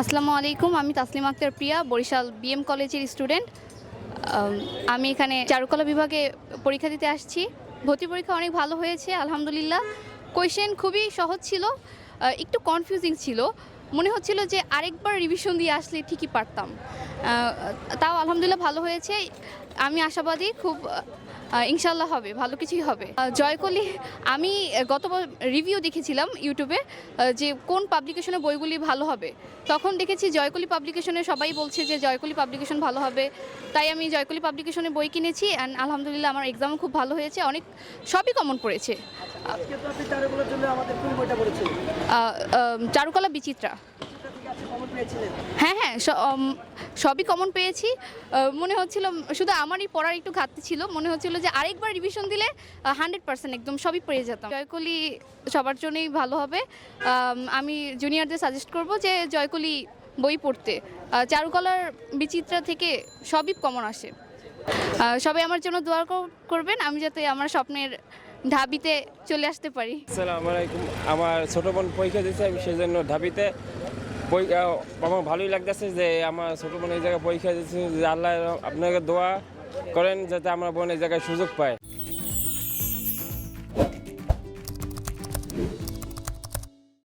আসসালামু আলাইকুম, আমি তাসলিম আক্তার প্রিয়া, বরিশাল বিএম কলেজের স্টুডেন্ট। আমি এখানে চারুকলা বিভাগে পরীক্ষা দিতে আসছি। ভর্তি পরীক্ষা অনেক ভালো হয়েছে, আলহামদুলিল্লাহ। কোয়েশ্চেন খুবই সহজ ছিল একটু কনফিউজিং ছিল। মনে হচ্ছিল যে আরেকবার রিভিশন দিয়ে আসলে ঠিকই পারতাম। তাও আলহামদুলিল্লাহ ভালো হয়েছে। আমি আশাবাদী খুব ইনশাল্লাহ হবে ভালো কিছুই হবে। জয়কলি আমি গত রিভিউ দেখেছিলাম ইউটিউবে যে কোন পাবলিকেশনের বইগুলি ভালো হবে। তখন দেখেছি জয়কলি পাবলিকেশনে সবাই বলছে যে জয়কলি পাবলিকেশন ভালো হবে। তাই আমি জয়কলি পাবলিকেশনের বই কিনেছি অ্যান্ড আলহামদুলিল্লাহ আমার এক্সামও খুব ভালো হয়েছে। অনেক সবই কমন পড়েছে চারুকলা বিচিত্রা। হ্যাঁ হ্যাঁ সবই কমন পেয়েছি। মনে হচ্ছিল, শুধু আমারই পড়ার একটু ঘাটতি ছিল। মনে হচ্ছিল যে আরেকবার রিভিশন দিলে হান্ড্রেড পার্সেন্ট একদম সবই পেয়ে যেতাম। জয়কলি সবার জন্যই ভালো হবে। আমি জুনিয়রদের সাজেস্ট করব যে জয়কলি বই পড়তে। চারুকলার বিচিত্রা থেকে সবই কমন আসে। সবাই আমার জন্য দোয়া কর- করবেন। আমি যাতে আমার স্বপ্নের ঢাবিতে চলে আসতে পারি। আসসালামু আলাইকুম। আমার ছোট বোন পরীক্ষা দিচ্ছে আমি সেই জন্য ঢাবিতে আমার ভালোই লাগতেছে যে আমার ছোট বোন এই জায়গায় পরীক্ষা দিচ্ছে যে আল্লাহ আপনাকে দোয়া করেন যাতে আমার বোন এই জায়গায় সুযোগ পায়।